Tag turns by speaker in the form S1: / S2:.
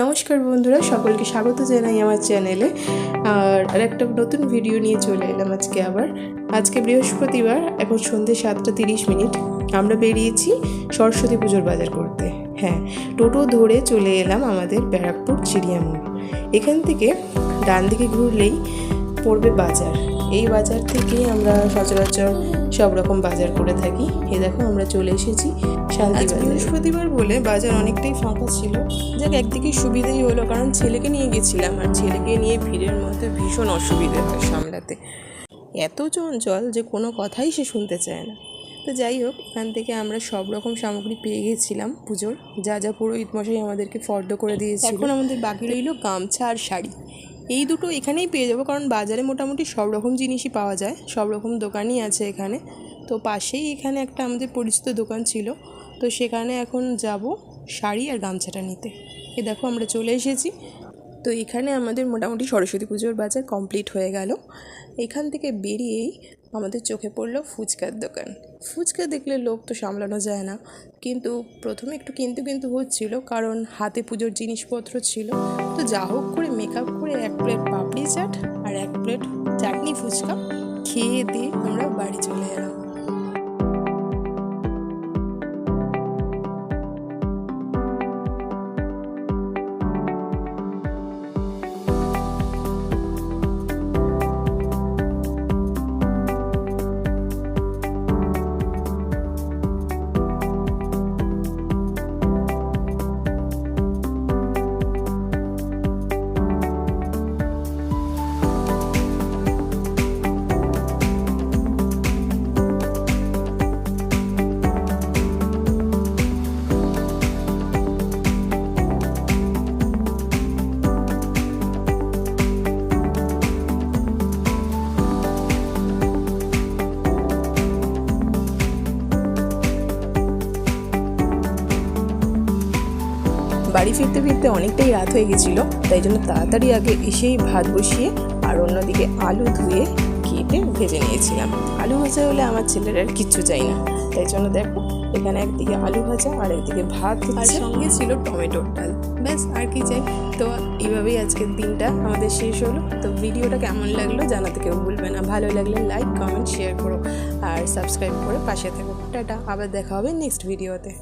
S1: নমস্কার বন্ধুরা, সকলকে স্বাগত জানাই আমার চ্যানেলে। আর একটা নতুন ভিডিও নিয়ে চলে এলাম আজকে আবার। আজকে বৃহস্পতিবার, এখন সন্ধ্যে সাতটা তিরিশ মিনিট। আমরা বেরিয়েছি সরস্বতী পুজোর বাজার করতে। হ্যাঁ টোটো ধরে চলে এলাম আমাদের ব্যারাকপুর চিড়িয়ামোড় এখান থেকে ডান দিকে ঘুরলেই পড়বে বাজার। এই বাজার থেকেই আমরা সচরাচর সব রকম বাজার করে থাকি। এ দেখো আমরা চলে এসেছি শান্তি বৃহস্পতিবার বলে বাজার অনেকটাই ফাঁকা ছিল। যাক একদিকে সুবিধাই হলো কারণ ছেলেকে নিয়ে গেছিলাম। আর ছেলেকে নিয়ে ভিড়ের মধ্যে ভীষণ অসুবিধে হয় সামলাতে। এত চঞ্চল যে কোনো কথাই সে শুনতে চায় না। তো যাই হোক এখান থেকে আমরা সব রকম সামগ্রী পেয়ে গেছিলাম পুজোর। যা যা পুরোহিত মশাই আমাদেরকে ফর্দ করে দিয়েছে এখন আমাদের বাকি রইল গামছা আর শাড়ি। এই দুটো এখানেই পেয়ে যাব, কারণ বাজারে মোটামুটি সব রকম জিনিসই পাওয়া যায়, সব রকম দোকানই আছে এখানে। তো পাশেই এখানে একটা আমাদের পরিচিত দোকান ছিল, তো সেখানে এখন যাব শাড়ি আর গামছাটা নিতে। এ দেখো আমরা চলে এসেছি তো এখানে আমাদের মোটামুটি সরস্বতী পুজোর বাজার কমপ্লিট হয়ে গেল। এখান থেকে বেরিয়েই আমাদের চোখে পড়ল ফুচকার দোকান। ফুচকা দেখলে লোক তো সামলানো যায় না। কিন্তু প্রথমে একটু কিন্তু কিন্তু হচ্ছিল, কারণ হাতে পুজোর জিনিসপত্র ছিল। তো যা হোক করে মেকআপ করে এক প্লেট পাপড়ি চাট আর এক প্লেট চাটনি ফুচকা খেয়ে দিয়ে আমরা বাড়ি চলে এলাম। বাড়ি ফিরতে ফিরতে অনেকটাই রাত হয়ে গেছিল, তাই জন্য তাড়াতাড়ি আগে এসেই ভাত বসিয়ে আর অন্যদিকে আলু ধুয়ে কেটে ভেজে নিয়েছিলাম। আলু ভাজা হলে আমার ছেলের আর কিচ্ছু চাই না, তাই জন্য দেখো, এখানে একদিকে আলু ভাজা আর একদিকে ভাত আর সঙ্গে ছিল টমেটোর ডাল। ব্যাস, আর কি চাই। তো এইভাবেই আজকের দিনটা আমাদের শেষ হলো। তো ভিডিওটা কেমন লাগল জানাতে কেউ ভুলবে না। ভালো লাগলে লাইক কমেন্ট শেয়ার করো। আর সাবস্ক্রাইব করে পাশে থাকো। টাটা, আবার দেখা হবে নেক্সট ভিডিওতে